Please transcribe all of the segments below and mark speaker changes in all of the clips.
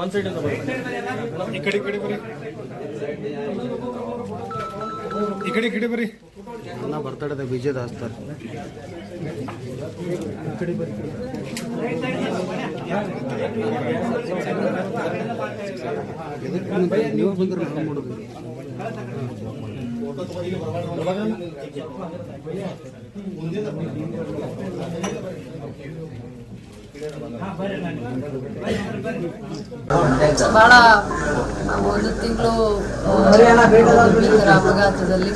Speaker 1: ಒಂದ್ ಸೈಡ್ ಇಂದ ಬರ್ಬೇಕು.
Speaker 2: ಈ ಕಡೆ ಈ ಕಡೆ ಬರ್ರಿ ಈ ಕಡೆ ಈ ಕಡೆ ಬರ್ರಿ
Speaker 3: ನಾ ಬರ್ತಡೇ ವಿಜಯ್ ದಾಸ್ತಾರ್ ನೀವು ಬಂದ್ರೆ ನಾವು ಮಾಡೋದು
Speaker 4: ಬಹಳ ಒಂದು ತಿಂಗಳು ಭೀಕರ ಅಪಘಾತದಲ್ಲಿ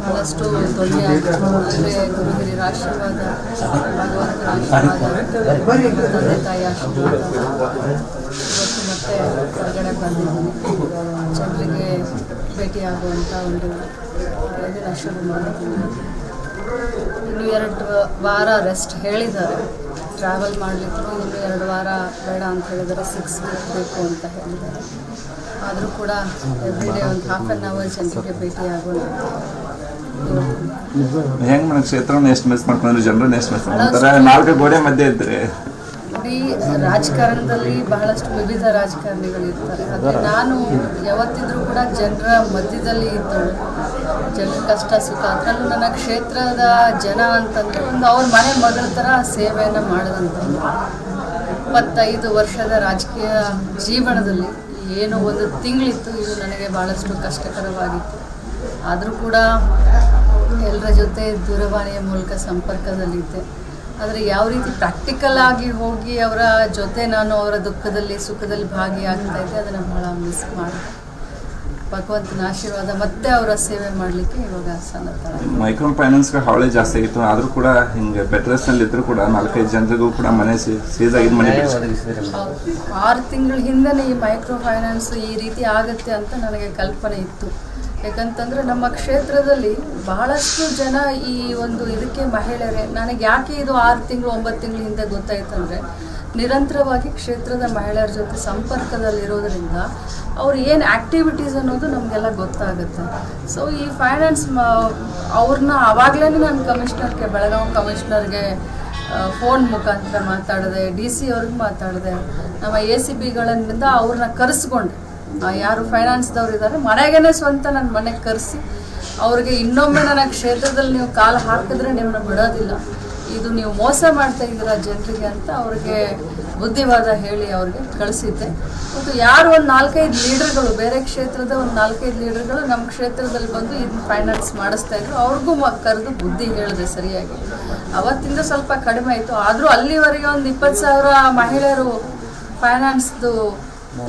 Speaker 4: ಬಹಳಷ್ಟು ತೊಂದರೆ ಆಯಿತು ಅಂದರೆ ಗುರುಗಿರಿರ ಆಶೀರ್ವಾದ ಭಗವಂತನ ಆಶೀರ್ವಾದ ತಂದೆ ತಾಯಿ ಆಶೀರ್ವಾದ ಇವತ್ತು ಮತ್ತೆ ಹೊರಗಡೆ ಬಂದಿದ್ದೀನಿ. ಜನರಿಗೆ ಭೇಟಿಯಾಗುವಂಥ ಒಂದು ಇದನ್ನ ಶುರು ಮಾಡಿದ್ದೀನಿ ಇನ್ನು ಎರಡು ವಾರ ರೆಸ್ಟ್ ಹೇಳಿದ್ದಾರೆ. ಟ್ರಾವೆಲ್ ಮಾಡಲಿಕ್ಕೂ ಇನ್ನು ಎರಡು ವಾರ ಬೇಡ ಅಂತ ಹೇಳಿದರೆ ಸಿಕ್ಸ್ ವೀಕ್ ಬೇಕು ಅಂತ ಹೇಳಿದ್ದಾರೆ. ಆದರೂ ಕೂಡ ಎವ್ರಿ ಡೇ ಒಂದು ಹಾಫ್ ಆನ್ ಅವರ್ ಜನರಿಗೆ ಭೇಟಿ ಆಗೋಣ
Speaker 5: ಹೆಂಗ್ ಮನೆ ಕ್ಷೇತ್ರವನ್ನು ಎಷ್ಟು ಮಿಸ್ ಮಾಡ್ಕೊಂಡ್ರೆ ಜನರನ್ನ ಎಷ್ಟು ಮಿಸ್ ಮಾಡ್ತಾರೆ ನಾಲ್ಕು ಗೋಡೆ ಮಧ್ಯೆ ಇದ್ರೆ.
Speaker 4: ಇಡೀ ರಾಜಕಾರಣದಲ್ಲಿ ಬಹಳಷ್ಟು ವಿವಿಧ ರಾಜಕಾರಣಿಗಳು ಇರ್ತಾರೆ ಆದರೆ ನಾನು ಯಾವತ್ತಿದ್ರೂ ಕೂಡ ಜನರ ಮಧ್ಯದಲ್ಲಿ ಇದ್ದಳು ಜನರ ಕಷ್ಟ, ಸುಖ, ಅದರಲ್ಲೂ ನನ್ನ ಕ್ಷೇತ್ರದ ಜನ ಅಂತಂದರೆ ಒಂದು ಅವ್ರ ಮನೆ ಮಗಳ ಥರ ಸೇವೆಯನ್ನು ಮಾಡಿದಂತ ಇಪ್ಪತ್ತೈದು ವರ್ಷದ ರಾಜಕೀಯ ಜೀವನದಲ್ಲಿ ಏನು ಒಂದು ತಿಂಗಳಿತ್ತು, ಇದು ನನಗೆ ಭಾಳಷ್ಟು ಕಷ್ಟಕರವಾಗಿತ್ತು. ಆದರೂ ಕೂಡ ಎಲ್ಲರ ಜೊತೆ ದೂರವಾಣಿಯ ಮೂಲಕ ಸಂಪರ್ಕದಲ್ಲಿದ್ದೆ. ಆದರೆ ಯಾವ ರೀತಿ ಪ್ರಾಕ್ಟಿಕಲ್ ಆಗಿ ಹೋಗಿ ಅವರ ಜೊತೆ ನಾನು ಅವರ ದುಃಖದಲ್ಲಿ ಸುಖದಲ್ಲಿ ಭಾಗಿಯಾಗ್ತಾ ಇದ್ದೆ ಅದನ್ನು ಬಹಳ ಮಿಸ್ ಮಾಡಿದೆ. ಭಗವಂತನ ಆಶೀರ್ವಾದ ಮತ್ತೆ ಅವರ ಸೇವೆ ಮಾಡಲಿಕ್ಕೆ ಇವಾಗ ಸನ್ನದ್ಧ
Speaker 5: ಮೈಕ್ರೋ ಫೈನಾನ್ಸ್ ಹಾವಳಿ ಜಾಸ್ತಿ ಆಗಿತ್ತು. ಆದರೂ ಕೂಡ ಹಿಂಗೆ ಬೆಟ್ರೆಸ್ನಲ್ಲಿ ಇದ್ರು ಕೂಡ ನಾಲ್ಕೈದು ಜನರಿಗೂ ಕೂಡ ಮನೆ ಸೀಸ್ ಆಗಿದ್ ಮನೆ
Speaker 4: ಹೌದು. ಆರು ತಿಂಗಳ ಹಿಂದೆನೇ ಈ ಮೈಕ್ರೋ ಫೈನಾನ್ಸ್ ಈ ರೀತಿ ಆಗುತ್ತೆ ಅಂತ ನನಗೆ ಕಲ್ಪನೆ ಇತ್ತು. ಯಾಕಂತಂದರೆ ನಮ್ಮ ಕ್ಷೇತ್ರದಲ್ಲಿ ಬಹಳಷ್ಟು ಜನ ಈ ಒಂದು ಇದಕ್ಕೆ ಮಹಿಳೆಯರೇ. ನನಗೆ ಯಾಕೆ ಇದು ಆರು ತಿಂಗಳು, ಒಂಬತ್ತು ತಿಂಗಳ ಹಿಂದೆ ಗೊತ್ತಾಯ್ತಂದರೆ, ನಿರಂತರವಾಗಿ ಕ್ಷೇತ್ರದ ಮಹಿಳೆಯರ ಜೊತೆ ಸಂಪರ್ಕದಲ್ಲಿರೋದ್ರಿಂದ ಅವ್ರು ಏನು ಆ್ಯಕ್ಟಿವಿಟೀಸ್ ಅನ್ನೋದು ನಮಗೆಲ್ಲ ಗೊತ್ತಾಗುತ್ತೆ. ಸೊ ಈ ಫೈನಾನ್ಸ್ ಅವ್ರನ್ನ ಆವಾಗಲೇ ನಾನು ಕಮಿಷ್ನರ್ಗೆ ಬೆಳಗಾವಿ ಕಮಿಷ್ನರ್ಗೆ ಫೋನ್ ಮುಖಾಂತರ ಮಾತಾಡಿದೆ ಡಿ ಸಿ ಅವ್ರಿಗೆ ಮಾತಾಡಿದೆ, ನಮ್ಮ ಎ ಸಿ ಬಿಗಳಿಂದ ಅವ್ರನ್ನ ಕರೆಸ್ಕೊಂಡೆ. ಯಾರು ಫೈನಾನ್ಸ್ದವ್ರು ಇದ್ದಾರೆ ಮನೆಗೇನೆ ಸ್ವಂತ ನನ್ನ ಮನೆಗೆ ಕರೆಸಿ. ಅವ್ರಿಗೆ ಇನ್ನೊಮ್ಮೆ ನನ್ನ ಕ್ಷೇತ್ರದಲ್ಲಿ ನೀವು ಕಾಲು ಹಾಕಿದ್ರೆ ನಿಮ್ಮನ್ನ ಬಿಡೋದಿಲ್ಲ. ಇದು ನೀವು ಮೋಸ ಮಾಡ್ತಾ ಇದ್ದೀರಾ ಜನರಿಗೆ ಅಂತ ಅವ್ರಿಗೆ ಬುದ್ಧಿವಾದ ಹೇಳಿ ಅವ್ರಿಗೆ ಕಳಿಸಿದ್ದೆ. ಮತ್ತು ಯಾರು ಒಂದು ನಾಲ್ಕೈದು ಲೀಡರ್ಗಳು, ಬೇರೆ ಕ್ಷೇತ್ರದ ಒಂದು ನಾಲ್ಕೈದು ಲೀಡರ್ಗಳು ನಮ್ಮ ಕ್ಷೇತ್ರದಲ್ಲಿ ಬಂದು ಇದನ್ನ ಫೈನಾನ್ಸ್ ಮಾಡಿಸ್ತಾ ಇದ್ರು. ಅವ್ರಿಗೂ ಕರೆದು ಬುದ್ಧಿ ಹೇಳಿದೆ ಸರಿಯಾಗಿ. ಅವತ್ತಿಂದ ಸ್ವಲ್ಪ ಕಡಿಮೆ ಆಯಿತು. ಆದರೂ ಅಲ್ಲಿವರೆಗೆ ಒಂದು ಇಪ್ಪತ್ತು ಸಾವಿರ ಮಹಿಳೆಯರು ಫೈನಾನ್ಸ್ದು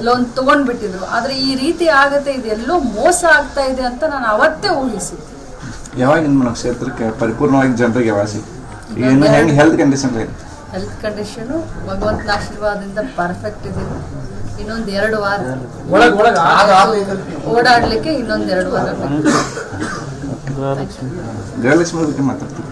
Speaker 4: ಲೋನ್ ತಗೊಂಡ್ಬಿಟ್ಟಿದ್ರು. ಆದ್ರೆ ಈ ರೀತಿ ಆಗತ್ತೆ ಇದೆಲ್ಲೋ ಮೋಸ ಆಗ್ತಾ ಇದೆ ಅಂತ ನಾನು ಅವತ್ತೇ ಊಹಿಸಿದ್ದೆ.
Speaker 5: ಯಾವಾಗ ನಿಮ್ಮ ಕ್ಷೇತ್ರಕ್ಕೆ ಪರಿಪೂರ್ಣವಾಗಿ ಜನರಿಗೆ ಯಾವಾಗ ಏನು ಹೆಂಗೆ ಹೆಲ್ತ್ ಕಂಡೀಷನ್
Speaker 4: ಹೆಲ್ತ್ ಕಂಡೀಷನು ಭಗವಂತನ ಆಶೀರ್ವಾದದಿಂದ ಪರ್ಫೆಕ್ಟ್ ಇದೆ. ಇನ್ನೊಂದು ಎರಡು ವಾರ ಓಡಾಡ್ಲಿಕ್ಕೆ ಇನ್ನೊಂದು ಎರಡು ವಾರ
Speaker 5: ಬಗ್ಗೆ ಮಾತಾಡ್ತೀವಿ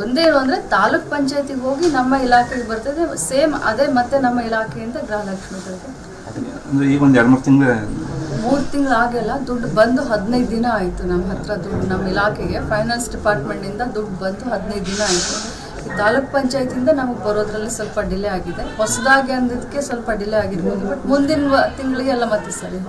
Speaker 4: ಒಂದೇನು ಅಂದರೆ ತಾಲೂಕ್ ಪಂಚಾಯತಿಗೆ ಹೋಗಿ ನಮ್ಮ ಇಲಾಖೆಗೆ ಬರ್ತದೆ ಸೇಮ್ ಅದೇ ಮತ್ತೆ ನಮ್ಮ ಇಲಾಖೆಯಿಂದ ಗೃಹಲಕ್ಷ್ಮಿ
Speaker 5: ಅಂದ್ರೆ ಈಗ ಒಂದು ಎರಡು ಮೂರು ತಿಂಗಳು
Speaker 4: ಮೂರು ತಿಂಗಳು ಆಗಿಲ್ಲ ದುಡ್ಡು ಬಂದು ಹದಿನೈದು ದಿನ ಆಯಿತು ನಮ್ಮ ಹತ್ರ ದುಡ್ಡು ನಮ್ಮ ಇಲಾಖೆಗೆ. ಫೈನಾನ್ಸ್ ಡಿಪಾರ್ಟ್ಮೆಂಟಿಂದ ದುಡ್ಡು ಬಂದು ಹದಿನೈದು ದಿನ ಆಯಿತು. ತಾಲೂಕ್ ಪಂಚಾಯತಿಯಿಂದ ನಮಗೆ ಬರೋದ್ರಲ್ಲಿ ಸ್ವಲ್ಪ ಡಿಲೇ ಆಗಿದೆ. ಹೊಸದಾಗಿ ಅಂದಿದ್ದಕ್ಕೆ ಸ್ವಲ್ಪ ಡಿಲೇ ಆಗಿರ್ಬೋದು ಬಟ್ ಮುಂದಿನ ತಿಂಗಳಿಗೆ ಎಲ್ಲ ಮತ್ತೆ ಸರಿ.